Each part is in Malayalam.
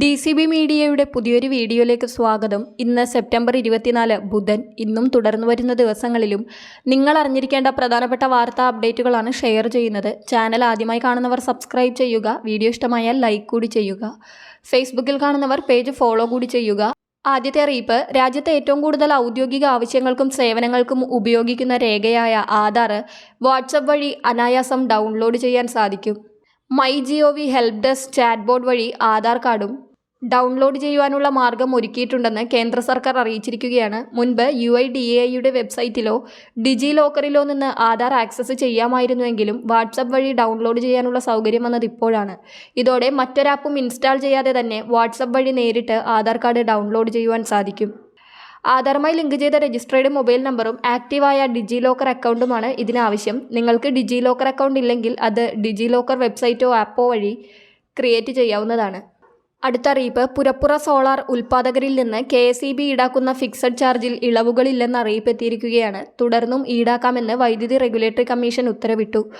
ഡി സി ബി മീഡിയയുടെ പുതിയൊരു വീഡിയോയിലേക്ക് സ്വാഗതം. ഇന്ന് സെപ്റ്റംബർ ഇരുപത്തിനാല് ബുധൻ. ഇന്നും തുടർന്നു വരുന്ന ദിവസങ്ങളിലും നിങ്ങൾ അറിഞ്ഞിരിക്കേണ്ട പ്രധാനപ്പെട്ട വാർത്താ അപ്ഡേറ്റുകളാണ് ഷെയർ ചെയ്യുന്നത്. ചാനൽ ആദ്യമായി കാണുന്നവർ സബ്സ്ക്രൈബ് ചെയ്യുക വീഡിയോ ഇഷ്ടമായാൽ ലൈക്ക് കൂടി ചെയ്യുക. ഫേസ്ബുക്കിൽ കാണുന്നവർ പേജ് ഫോളോ കൂടി ചെയ്യുക. ആദ്യത്തെ അറിയിപ്പ് രാജ്യത്തെ ഏറ്റവും കൂടുതൽ ഔദ്യോഗിക ആവശ്യങ്ങൾക്കും സേവനങ്ങൾക്കും ഉപയോഗിക്കുന്ന രേഖയായ ആധാർ വാട്സപ്പ് വഴി അനായാസം ഡൗൺലോഡ് ചെയ്യാൻ സാധിക്കും. My ജിഒ V help desk chat board വഴി ആധാർ കാർഡും ഡൗൺലോഡ് ചെയ്യുവാനുള്ള മാർഗം ഒരുക്കിയിട്ടുണ്ടെന്ന് കേന്ദ്ര സർക്കാർ അറിയിച്ചിരിക്കുകയാണ്. മുൻപ് യു ഐ ഡി എ ഐയുടെ വെബ്സൈറ്റിലോ ഡിജി ലോക്കറിലോ നിന്ന് ആധാർ ആക്സസ് ചെയ്യാമായിരുന്നുവെങ്കിലും വാട്സപ്പ് വഴി ഡൗൺലോഡ് ചെയ്യാനുള്ള സൗകര്യം വന്നത് ഇപ്പോഴാണ്. ഇതോടെ മറ്റൊരാപ്പും ഇൻസ്റ്റാൾ ചെയ്യാതെ തന്നെ വാട്സപ്പ് വഴി നേരിട്ട് ആധാർ കാർഡ് ഡൗൺലോഡ് ചെയ്യുവാൻ സാധിക്കും. ആധാറുമായി ലിങ്ക് ചെയ്ത രജിസ്റ്റേർഡ് മൊബൈൽ നമ്പറും ആക്റ്റീവായ ഡിജി ലോക്കർ അക്കൗണ്ടുമാണ് ഇതിനാവശ്യം. നിങ്ങൾക്ക് ഡിജി ലോക്കർ അക്കൗണ്ട് ഇല്ലെങ്കിൽ അത് ഡിജി ലോക്കർ വെബ്സൈറ്റോ ആപ്പോ വഴി ക്രിയേറ്റ് ചെയ്യാവുന്നതാണ്. അടുത്ത അറിയിപ്പ്. പുരപ്പുറ സോളാർ ഉൽപ്പാദകരിൽ നിന്ന് കെ എസ് ഇ ബി ഈടാക്കുന്ന ഫിക്സഡ് ചാർജിൽ ഇളവുകളില്ലെന്ന് അറിയിപ്പ് എത്തിയിരിക്കുകയാണ്. തുടർന്നും ഈടാക്കാമെന്ന് വൈദ്യുതി റെഗുലേറ്ററി കമ്മീഷൻ ഉത്തരവിട്ടു.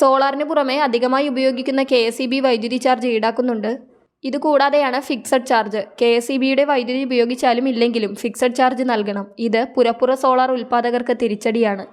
സോളാറിന് പുറമെ അധികമായി ഉപയോഗിക്കുന്ന കെ വൈദ്യുതി ചാർജ് ഈടാക്കുന്നുണ്ട്. ഇതുകൂടാതെയാണ് fixed charge. K S E ബിയുടെ വൈദ്യുതി ഉപയോഗിച്ചാലും ഇല്ലെങ്കിലും ഫിക്സഡ് ചാർജ് നൽകണം. ഇത് പുരപ്പുറ സോളാർ ഉൽപ്പാദകർക്ക് തിരിച്ചടിയാണ്.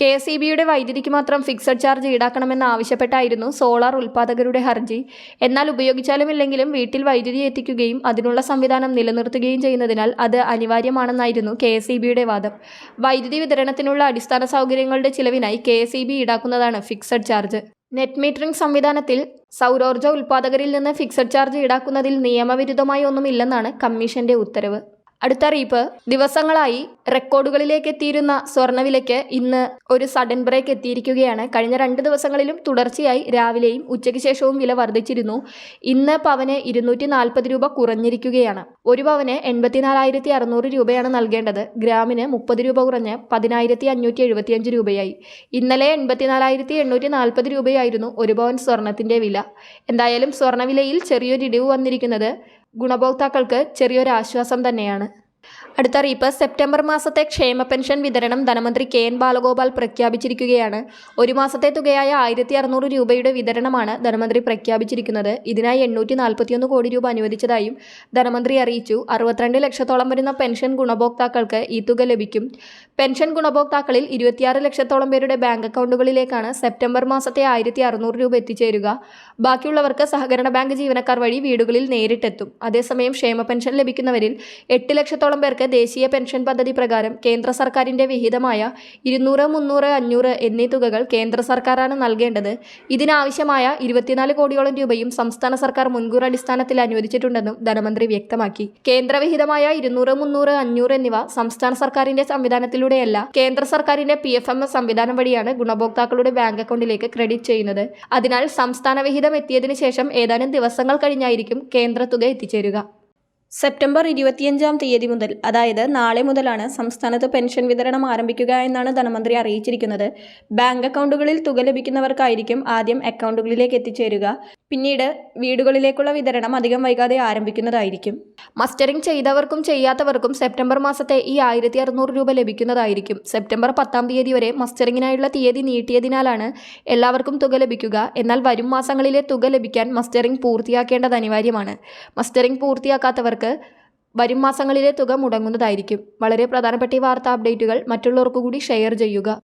കെ എസ് ഇ ബിയുടെ വൈദ്യുതിക്ക് മാത്രം ഫിക്സഡ് ചാർജ് ഈടാക്കണമെന്ന് ആവശ്യപ്പെട്ടായിരുന്നു സോളാർ ഉൽപ്പാദകരുടെ ഹർജി. എന്നാൽ ഉപയോഗിച്ചാലും ഇല്ലെങ്കിലും വീട്ടിൽ വൈദ്യുതി എത്തിക്കുകയും അതിനുള്ള സംവിധാനം നിലനിർത്തുകയും ചെയ്യുന്നതിനാൽ അത് അനിവാര്യമാണെന്നായിരുന്നു കെ എസ് ഇ ബിയുടെ വാദം. വൈദ്യുതി വിതരണത്തിനുള്ള അടിസ്ഥാന സൗകര്യങ്ങളുടെ ചിലവിനായി കെ എസ് ഇ ബി ഈടാക്കുന്നതാണ് ഫിക്സഡ് ചാർജ്. നെറ്റ് മീറ്ററിംഗ് സംവിധാനത്തിൽ സൗരോർജ ഉൽപ്പാദകരിൽ നിന്ന് ഫിക്സഡ് ചാർജ് ഈടാക്കുന്നതിൽ നിയമവിരുദ്ധമായി ഒന്നുമില്ലെന്നാണ് കമ്മീഷന്റെ ഉത്തരവ്. അടുത്ത അറിയിപ്പ് ദിവസങ്ങളായി റെക്കോർഡുകളിലേക്ക് എത്തിയിരുന്ന സ്വർണവിലയ്ക്ക് ഇന്ന് ഒരു സഡൻ ബ്രേക്ക് എത്തിയിരിക്കുകയാണ്. കഴിഞ്ഞ രണ്ട് ദിവസങ്ങളിലും തുടർച്ചയായി രാവിലെയും ഉച്ചയ്ക്ക് ശേഷവും വില വർദ്ധിച്ചിരുന്നു. ഇന്ന് പവന് ഇരുന്നൂറ്റി നാൽപ്പത് രൂപ കുറഞ്ഞിരിക്കുകയാണ്. ഒരു പവന് എൺപത്തിനാലായിരത്തി അറുന്നൂറ് രൂപയാണ് നൽകേണ്ടത്. ഗ്രാമിന് മുപ്പത് രൂപ കുറഞ്ഞ് പതിനായിരത്തി അഞ്ഞൂറ്റി എഴുപത്തിയഞ്ച് രൂപയായി. ഇന്നലെ എൺപത്തിനാലായിരത്തി എണ്ണൂറ്റി നാൽപ്പത് രൂപയായിരുന്നു ഒരു പവൻ സ്വർണത്തിന്റെ വില. എന്തായാലും സ്വർണവിലയിൽ ചെറിയൊരു ഇടിവ് വന്നിരിക്കുന്നത് ഗുണഭോക്താക്കൾക്ക് ചെറിയൊരു ആശ്വാസം തന്നെയാണ്. അടുത്ത റീപ്പ് സെപ്റ്റംബർ മാസത്തെ ക്ഷേമ പെൻഷൻ വിതരണം ധനമന്ത്രി കെ എൻ ബാലഗോപാൽ പ്രഖ്യാപിച്ചിരിക്കുകയാണ്. ഒരു മാസത്തെ തുകയായ ആയിരത്തി അറുന്നൂറ് രൂപയുടെ വിതരണമാണ് ധനമന്ത്രി പ്രഖ്യാപിച്ചിരിക്കുന്നത്. ഇതിനായി എണ്ണൂറ്റി നാൽപ്പത്തിയൊന്ന് കോടി രൂപ അനുവദിച്ചതായും ധനമന്ത്രി അറിയിച്ചു. അറുപത്തിരണ്ട് ലക്ഷത്തോളം വരുന്ന പെൻഷൻ ഗുണഭോക്താക്കൾക്ക് ഈ തുക ലഭിക്കും. പെൻഷൻ ഗുണഭോക്താക്കളിൽ ഇരുപത്തിയാറ് ലക്ഷത്തോളം പേരുടെ ബാങ്ക് അക്കൗണ്ടുകളിലേക്കാണ് സെപ്റ്റംബർ മാസത്തെ ആയിരത്തി അറുന്നൂറ് രൂപ എത്തിച്ചേരുക. ബാക്കിയുള്ളവർക്ക് സഹകരണ ബാങ്ക് ജീവനക്കാർ വഴി വീടുകളിൽ നേരിട്ടെത്തും. അതേസമയം ക്ഷേമ പെൻഷൻ ലഭിക്കുന്നവരിൽ എട്ട് ലക്ഷത്തോളം പേർക്ക് ദേശീയ പെൻഷൻ പദ്ധതി പ്രകാരം കേന്ദ്ര സർക്കാരിന്റെ വിഹിതമായ ഇരുന്നൂറ് മുന്നൂറ് അഞ്ഞൂറ് എന്നീ തുകകൾ കേന്ദ്ര സർക്കാരാണ് നൽകേണ്ടത്. ഇതിനാവശ്യമായ ഇരുപത്തിനാല് കോടിയോളം രൂപയും സംസ്ഥാന സർക്കാർ മുൻകൂർ അടിസ്ഥാനത്തിൽ അനുവദിച്ചിട്ടുണ്ടെന്നും ധനമന്ത്രി വ്യക്തമാക്കി. കേന്ദ്രവിഹിതമായ ഇരുന്നൂറ് മുന്നൂറ് അഞ്ഞൂറ് എന്നിവ സംസ്ഥാന സർക്കാരിന്റെ സംവിധാനത്തിലൂടെയല്ല കേന്ദ്ര സർക്കാരിന്റെ പി എഫ് എം എസ് സംവിധാനം വഴിയാണ് ഗുണഭോക്താക്കളുടെ ബാങ്ക് അക്കൗണ്ടിലേക്ക് ക്രെഡിറ്റ് ചെയ്യുന്നത്. അതിനാൽ സംസ്ഥാന വിഹിതം എത്തിയതിനു ശേഷം ഏതാനും ദിവസങ്ങൾ കഴിഞ്ഞായിരിക്കും കേന്ദ്ര തുക എത്തിച്ചേരുക. സെപ്റ്റംബർ ഇരുപത്തിയഞ്ചാം തീയതി മുതൽ അതായത് നാളെ മുതലാണ് സംസ്ഥാനത്ത് പെൻഷൻ വിതരണം ആരംഭിക്കുക എന്നാണ് ധനമന്ത്രി അറിയിച്ചിരിക്കുന്നത്. ബാങ്ക് അക്കൗണ്ടുകളിൽ തുക ലഭിക്കുന്നവർക്കായിരിക്കും ആദ്യം അക്കൗണ്ടുകളിലേക്ക് എത്തിച്ചേരുക. പിന്നീട് വീടുകളിലേക്കുള്ള വിതരണം അധികം വൈകാതെ ആരംഭിക്കുന്നതായിരിക്കും. മസ്റ്ററിംഗ് ചെയ്തവർക്കും ചെയ്യാത്തവർക്കും സെപ്റ്റംബർ മാസത്തെ ഈ ആയിരത്തി അറുന്നൂറ് രൂപ ലഭിക്കുന്നതായിരിക്കും. സെപ്റ്റംബർ പത്താം തീയതി വരെ മസ്റ്ററിങ്ങിനായുള്ള തീയതി നീട്ടിയതിനാലാണ് എല്ലാവർക്കും തുക ലഭിക്കുക. എന്നാൽ വരും മാസങ്ങളിലെ തുക ലഭിക്കാൻ മസ്റ്ററിംഗ് പൂർത്തിയാക്കേണ്ടത് അനിവാര്യമാണ്. മസ്റ്ററിംഗ് പൂർത്തിയാക്കാത്തവർക്ക് വരും മാസങ്ങളിലെ തുക മുടങ്ങുന്നതായിരിക്കും. വളരെ പ്രധാനപ്പെട്ട ഈ വാർത്താ അപ്ഡേറ്റുകൾ മറ്റുള്ളവർക്കു കൂടി ഷെയർ ചെയ്യുക.